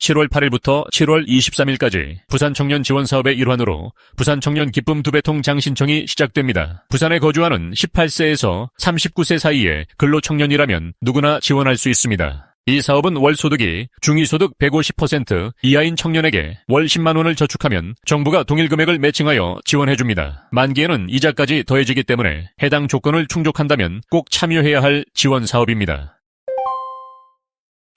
7월 8일부터 7월 23일까지 부산 청년 지원 사업의 일환으로 부산 청년 기쁨 두 배통 장신청이 시작됩니다. 부산에 거주하는 18세에서 39세 사이의 근로 청년이라면 누구나 지원할 수 있습니다. 이 사업은 월 소득이 중위소득 150% 이하인 청년에게 월 10만 원을 저축하면 정부가 동일 금액을 매칭하여 지원해 줍니다. 만기에는 이자까지 더해지기 때문에 해당 조건을 충족한다면 꼭 참여해야 할 지원 사업입니다.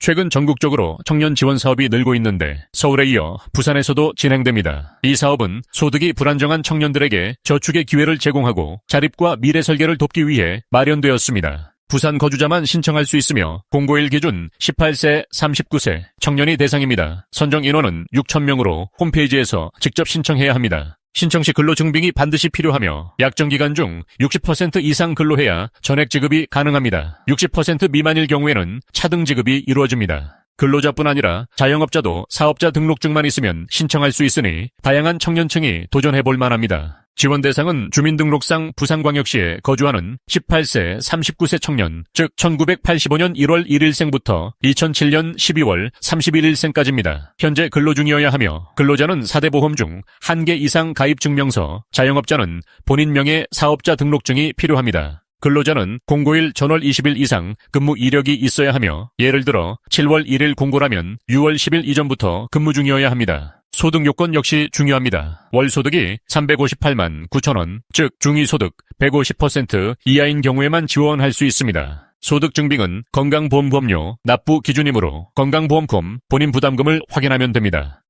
최근 전국적으로 청년 지원 사업이 늘고 있는데 서울에 이어 부산에서도 진행됩니다. 이 사업은 소득이 불안정한 청년들에게 저축의 기회를 제공하고 자립과 미래 설계를 돕기 위해 마련되었습니다. 부산 거주자만 신청할 수 있으며 공고일 기준 18세, 39세 청년이 대상입니다. 선정 인원은 6,000명으로 홈페이지에서 직접 신청해야 합니다. 신청 시 근로 증빙이 반드시 필요하며 약정 기간 중 60% 이상 근로해야 전액 지급이 가능합니다. 60% 미만일 경우에는 차등 지급이 이루어집니다. 근로자뿐 아니라 자영업자도 사업자 등록증만 있으면 신청할 수 있으니 다양한 청년층이 도전해 볼 만합니다. 지원 대상은 주민등록상 부산광역시에 거주하는 18세, 39세 청년, 즉 1985년 1월 1일생부터 2007년 12월 31일생까지입니다. 현재 근로 중이어야 하며 근로자는 4대 보험 중 1개 이상 가입 증명서, 자영업자는 본인 명의 사업자 등록증이 필요합니다. 근로자는 공고일 전월 20일 이상 근무 이력이 있어야 하며 예를 들어 7월 1일 공고라면 6월 10일 이전부터 근무 중이어야 합니다. 소득 요건 역시 중요합니다. 월 소득이 358만 9천 원, 즉 중위소득 150% 이하인 경우에만 지원할 수 있습니다. 소득 증빙은 건강보험보험료 납부 기준이므로 건강보험금 본인 부담금을 확인하면 됩니다.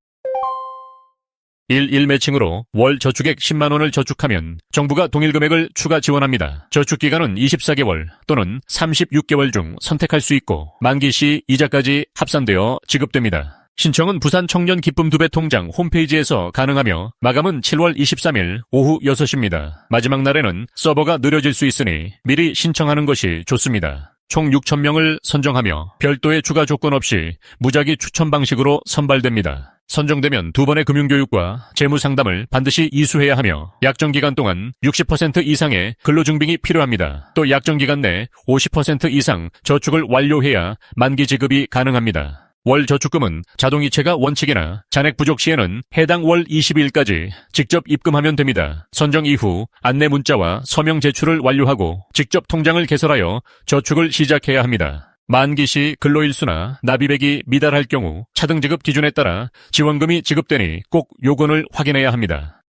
1-1 매칭으로 월 저축액 10만 원을 저축하면 정부가 동일 금액을 추가 지원합니다. 저축 기간은 24개월 또는 36개월 중 선택할 수 있고 만기 시 이자까지 합산되어 지급됩니다. 신청은 부산 청년 기쁨 두배 통장 홈페이지에서 가능하며 마감은 7월 23일 오후 6시입니다. 마지막 날에는 서버가 느려질 수 있으니 미리 신청하는 것이 좋습니다. 총 6,000명을 선정하며 별도의 추가 조건 없이 무작위 추천 방식으로 선발됩니다. 선정되면 두 번의 금융교육과 재무상담을 반드시 이수해야 하며 약정기간 동안 60% 이상의 근로증빙이 필요합니다. 또 약정기간 내 50% 이상 저축을 완료해야 만기 지급이 가능합니다. 월 저축금은 자동이체가 원칙이나 잔액 부족 시에는 해당 월 20일까지 직접 입금하면 됩니다. 선정 이후 안내 문자와 서명 제출을 완료하고 직접 통장을 개설하여 저축을 시작해야 합니다. 만기 시 근로일수나 납입액이 미달할 경우 차등 지급 기준에 따라 지원금이 지급되니 꼭 요건을 확인해야 합니다.